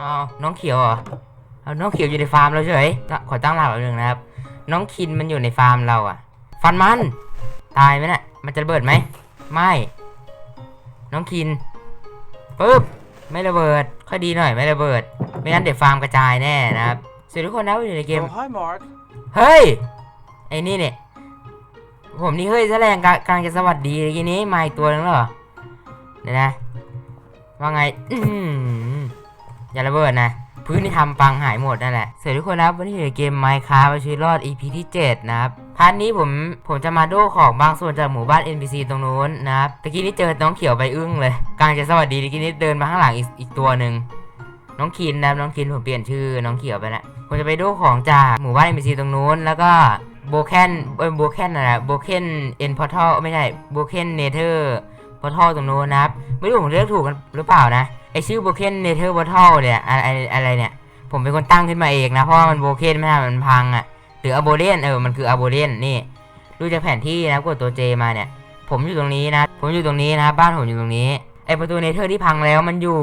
อ๋อน้องเขียวเหรอเอาน้องเขียวอยู่ในฟาร์มเราเฉยตั้งขอตั้งหลักแป๊บนึงนะครับ น้องคินมันอยู่ในฟาร์มเราอะฟันมัน ตายไหมน่ะมันจะระเบิดไหม ไม่ น้องคินปึ๊บไม่ระเบิดค่อยดีหน่อยไม่ระเบิด ไม่งั้นเดี๋ยวฟาร์มกระจายแน่นะครับสวัสดีทุกคนนะอยู่ในเกม Oh, hi, Mark. เฮ้ยไอ้นี่เนี่ยผมนี่เฮ้ยแสดงกำลังจะสวัสดีเมื่อกี้นี้มาอีกตัวนึงแล้วเหรอเดี๋ยวนะว่าไงอื้อหื อย่าระเบิดนะพื้นที่ทำปังหายหมดนั่นแหละสวัสดีทุกคนนะครับวันนี้อยู่ในเกม Minecraft ชีวิตรอด EP ที่ 7 นะครับพาร์ทนี้ผมผมจะมาโดของบางส่วนจากหมู่บ้าน NPC ตรงนู้นนะครับตะกี้นี้เจอน้องเขียวไปอึ้งเลยกำลังจะสวัสดีตะกี้นี้เดินมาข้างหลังอีกอีกตัวหนึ่งน้องคินนะครับน้องคินผมเปลี่ยนชื่อน้องเขียวไปแล้วผมจะไปดูของจากหมู่บ้าน NPC ตรงนู้นแล้วก็โบแคนเอ้ยโบแคนนะโบแคนเอ็นพอร์ทัลไม่ใช่โบแคนเนเธอร์พอร์ทัลตรงนู้นนะครับไม่รู้ผมเรียกถูกกันหรือเปล่านะ ชื่อโบเคนเนเธอร์พอร์ทัลเนี่ยอะไรอะไรเนี่ย ผมเป็นคนตั้งขึ้นมาเองนะ เพราะว่ามันโบเคนไม่ใช่มันพังอะ่ะ หรืออโบเดนเออ มันคืออโบเดนนี่ ดูจากแผนที่นะกดตัวเจมาเนี่ย ผมอยู่ตรงนี้นะ ผมอยู่ตรงนี้นะ บ้านผมอยู่ตรงนี้ ไอประตูเนเธอร์ที่พังแล้วมันอยู่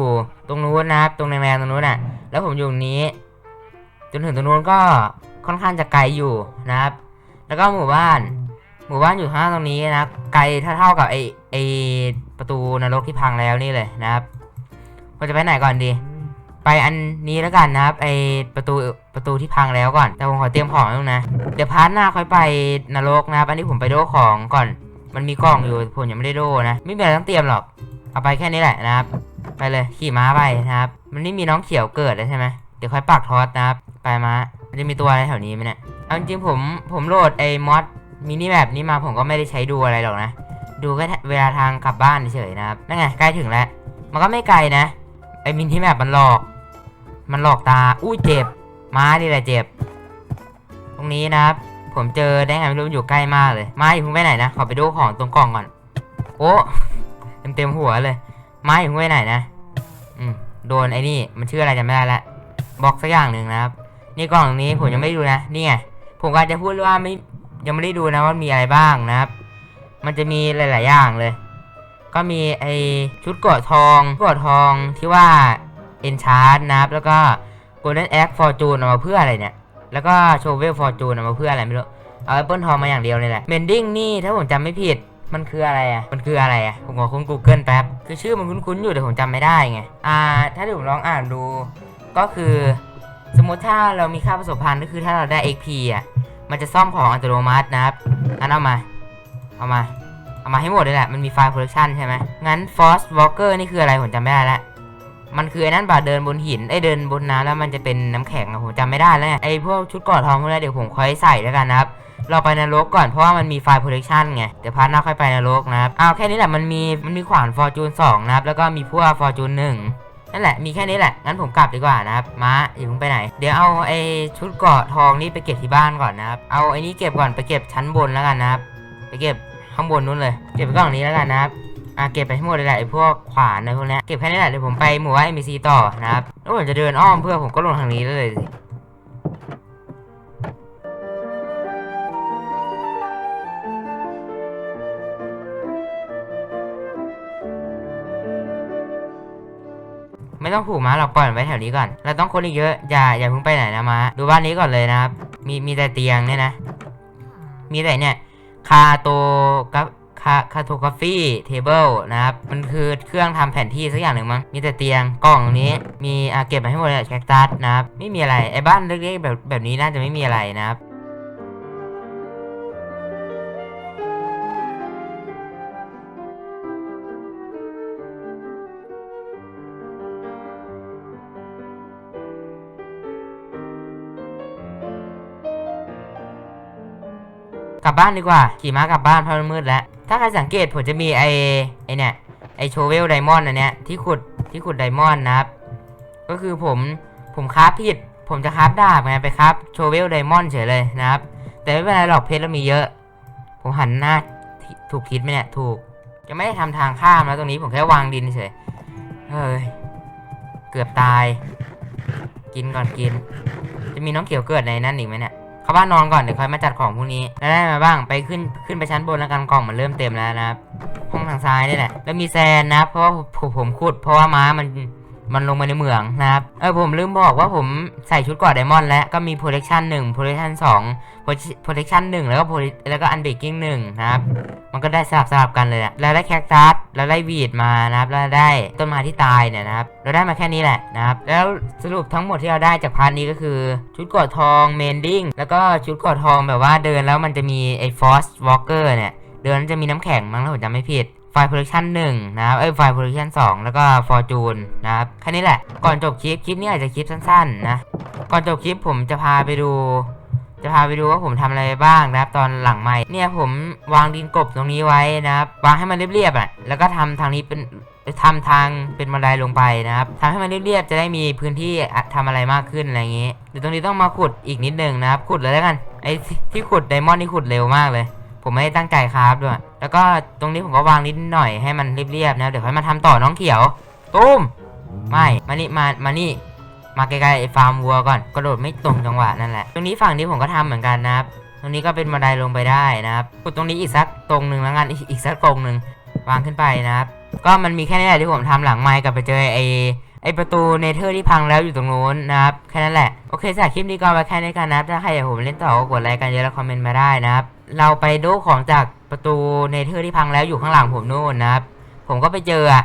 ตรงนู้นนะ ตรงแรงๆตรงนู้นอะ แล้วผมอยู่ตรงนี้ จนถึงตรงนู้นก็ค่อนข้างจะไกลอยู่นะครับ แล้วก็หมู่บ้าน หมู่บ้านอยู่ข้างตรงนี้นะ ไกลเท่าๆกับไอไอประตูนรกที่พังแล้วนี่เลยนะครับ เราจะไปไหนก่อนดี ไปอันนี้แล้วกันนะครับ ไอประตูประตูที่พังแล้วก่อน แต่ผมขอเตรียมของไว้ตรงนะ เดี๋ยวพาร์ทหน้าค่อยไปนรกนะครับ อันนี้ผมไปโดของก่อน มันมีกล่องอยู่ผมยังไม่ได้โดนะ ไม่มีอะไรต้องเตรียมหรอก เอาไปแค่นี้แหละนะครับ ไปเลยขี่ม้าไปนะครับ มันนี่มีน้องเขียวเกิดแล้วใช่ไหมเดี๋ยวค่อยปักทอสนะครับ ไปม้ามันจะมีตัวอะไรแถวนี้ไหมเนี่ยเอาจริงผมผมโหลดไอ้มอดมินิแบบนี้มาผมก็ไม่ได้ใช้ดูอะไรหรอกนะ ดูแค่เวลาทางกลับบ้านเฉยนะครับ นั่นไงใกล้ถึงแล้ว มันก็ไม่ไกลนะ ไอ้มินิแบบมันหลอก มันหลอกตา อุ้ยเจ็บ ม้านี่แหละเจ็บ ตรงนี้นะครับ ผมเจอได้ไงไม่รู้อยู่ใกล้มากเลยม้าอยู่พิ่งไปไหนนะ ขอไปดูของตรงกล่องก่อน โอ้เต็มเต็มหัวเลยม้าอยู่พิ่งไปไหนนะ อืม โดนไอ้นี่ มันชื่ออะไรจำไม่ได้ละบอกสักอย่างหนึ่งนะครับ นี่กล่องนี้ผมยังไม่ดูนะ นี่ไง ผมก็อาจจะพูดว่าไม่ ยังไม่ได้ดูนะว่ามีอะไรบ้างนะครับ มันจะมีหลาย ๆ อย่างเลย ก็มีไอชุดเกราะทองเกราะทองที่ว่า Enchant นะครับ แล้วก็ Golden Axe Fortune เอามาเพื่ออะไรเนี่ย แล้วก็ Shovel Fortune เอามาเพื่ออะไรไม่รู้ เอาแอปเปิลทองมาอย่างเดียวเลยแหละ Mending นี่ถ้าผมจำไม่ผิด มันคืออะไรอะ มันคืออะไรอะ ผมขอค้น Google แป๊บ คือชื่อมันคุ้นๆอยู่แต่ผมจำไม่ได้ไง อ่า ถ้าเดี๋ยวผมลองอ่านดู ก็คือ สมมติถ้าเรามีค่าประสบพันธ์ก็คือถ้าเราได้ XP อะ มันจะซ่อมของอัตโนมัตินะครับงั้นเอามา เอามา เอามาให้หมดเลยแหละ มันมีไฟล์โปรดักชันใช่ไหมงั้น Force Walker นี่คืออะไรผมจำไม่ได้ละมันคือไอ้นั่นป่ะเดินบนหินไอ้เดินบนน้ำแล้วมันจะเป็นน้ำแข็งอะผมจำไม่ได้แล้วไอ้พวกชุดกราะทองพวกนี้เดี๋ยวผมค่อยใส่แล้วกันนะครับ เราไปนรกก่อนเพราะว่ามันมีไฟล์โปรดักชันไง เดี๋ยวพาร์ทหน้าค่อยไปนรกนะครับ เอาแค่นี้แหละมันมีมันมีขวานฟอร์จูน2นะครับ แล้วก็มีพวกฟอร์จูนหนึ่งนั่นแหละมีแค่นี้แหละ งั้นผมกลับดีกว่านะครับมาอย่าเพิ่งไปไหน เดี๋ยวเอาไอ้ชุดเกาะทองนี่ไปเก็บที่บ้านก่อนนะครับ เอาไอ้นี่เก็บก่อนไปเก็บชั้นบนแล้วกันนะครับ ไปเก็บ ข้างบนนู้นเลย เก็บไปกล่องนี้แล้วกันนะครับอะเก็บไปให้หมดเลยแหละไอ้พวกขวานอะไรพวกนี้เก็บแค่นี้แหละเดี๋ยวผมไปหมู่ว่าน NPC ต่อนะครับแล้วผมจะเดินอ้อมเพื่อผมก็ลงทางนี้เลยสิไม่ต้องผูกม้าหรอกปล่อยมันไว้แถวนี้ก่อน เราต้องค้นอีกเยอะ อย่าอย่าเพิ่งไปไหนนะมาดูบ้านนี้ก่อนเลยนะครับ มีมีแต่เตียงเนี่ยนะ มีแต่เนี่ย คาโตกับคาคาโทกราฟีเทเบิลนะครับ มันคือเครื่องทำแผนที่สักอย่างหนึ่งมั้ง มีแต่เตียงกล่องนี้ มีอาเก็บมาให้หมดเลยแคคตัสนะครับ ไม่มีอะไร ไอ้บ้านเล็กๆแบบแบบนี้น่าจะไม่มีอะไรนะครับ กลับบ้านดีกว่า ขี่ม้ากลับบ้านเพราะมันมืดแล้ว ถ้าใครสังเกตผมจะมีไอไอเนี่ยไอโชเวลไดมอนด์อันเนี้ยที่ขุดที่ขุดไดมอนด์นะครับ ก็คือผมผมคราฟผิด ผมจะคราฟดาบไงไปคราฟโชเวลไดมอนด์เฉยเลยนะครับ แต่ไม่เป็นไรหรอกเพชรเรามีเยอะ ผมหันหน้าถูกทิศไหมเนี่ยถูกจะไม่ได้ทำทางข้ามแล้วตรงนี้ผมแค่วางดินเฉยเฮ้ยเกือบตาย กินก่อนกิน จะมีน้องเขียวเกิดในนั้นอีกไหมเนี่ย เข้าบ้านนอนก่อนเดี๋ยวค่อยมาจัดของพวกนี้แล้วได้มาบ้างไปขึ้นขึ้นไปชั้นบนแล้วกันกล่องมันเริ่มเต็มแล้วนะครับห้องทางซ้ายนี่แหละแล้วมีแซนนะเพราะว่าผมผมขุดเพราะว่าม้ามัน มันลงมาในเหมืองนะครับเออผมลืมบอกว่าผมใส่ชุดกราะไดมอนด์แล้วก็มี protection 1 protection 2 protection 1แล้วก็แล้วก็ unbreaking 1นะครับ มันก็ได้สลับสลับกันเลยอะแล้วได้แคคตัสแล้วได้วีดมานะครับแล้วได้ต้นไม้ที่ตายเนี่ยนะครับ เราได้มาแค่นี้แหละนะครับ แล้วสรุปทั้งหมดที่เราได้จากพาร์ทนี้ก็คือชุดกราะทองเมนดิ้งแล้วก็ชุดกราะทองแบบว่าเดินแล้วมันจะมีไอ้ฟอสวอล์กเกอร์เนี่ยเดินแล้วจะมีน้ำแข็งมั้งถ้าผมจำไม่ผิด ไฟล์โปรดักชัน1นะครับ เอ้ยไฟล์โปรดักชัน2แล้วก็ฟอร์จูนนะครับ แค่นี้แหละ ก่อนจบคลิป คลิปนี้อาจจะคลิปสั้นๆนะ ก่อนจบคลิปผมจะพาไปดู จะพาไปดูว่าผมทำอะไรบ้างนะครับ ตอนหลังใหม่ เนี่ยผมวางดินกบตรงนี้ไว้นะครับ วางให้มันเรียบๆอะ แล้วก็ทำทางนี้เป็นทำทางเป็นบันไดลงไปนะครับทำให้มันเรียบๆ จะได้มีพื้นที่อะทำอะไรมากขึ้นอะไรอย่างงี้เดี๋ยวตรงนี้ต้องมาขุดอีกนิดนึงนะครับ ขุดเลยแล้วกัน ไอ้ที่ที่ขุดไดมอนด์นี่ขุดเร็วมากเลย ผมไม่ได้ตั้งใจครับด้วย แล้วก็ตรงนี้ผมก็วางนิดหน่อยให้มันเรียบๆนะเดี๋ยวค่อยมาทำต่อน้องเขียวตุ้มไม่มานี่มามานี่มาใกล้ๆไอ้ฟาร์มวัวก่อนกระโดดไม่ตรงจังหวะนั่นแหละตรงนี้ฝั่งนี้ผมก็ทำเหมือนกันนะครับ ตรงนี้ก็เป็นบันไดลงไปได้นะครับขุดตรงนี้อีกสักตรงหนึ่งแล้วกันอีกอีกสักตรงหนึ่งวางขึ้นไปนะครับ ก็มันมีแค่นี้แหละที่ผมทำหลังไมค์กับไปเจอไอ้ไอ้ประตูเนเธอร์ที่พังแล้วอยู่ตรงนู้นนะครับแค่นั้นแหละโอเคสำหรับคลิปนี้ก็ไว้แค่นี้กันนะครับถ้าใครอยากผมเล่นต่อก็กดไลค์กันเยอะแล้วคอมเมนต์มาได้นะครับ เราไปดูของจาก ประตูเนเธอร์ที่พังแล้วอยู่ข้างหลังผมนู่นนะครับ ผมก็ไปเจออะ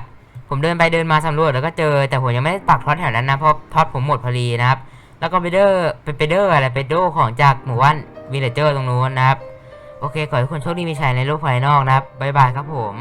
ผมเดินไปเดินมาสำรวจแล้วก็เจอ แต่ผมยังไม่ได้ปักท็อตแถวนั้นนะเพราะท็อตผมหมดพอดีนะครับ แล้วก็ไปเดอร์ไปไปเดอร์อะไรไปโดของจากหมู่บ้านวิลเลเจอร์ตรงนู้นนะครับ โอเคขอให้ทุกคนโชคดีมีชัยในโลกภายนอกนะครับบ๊ายบายครับผม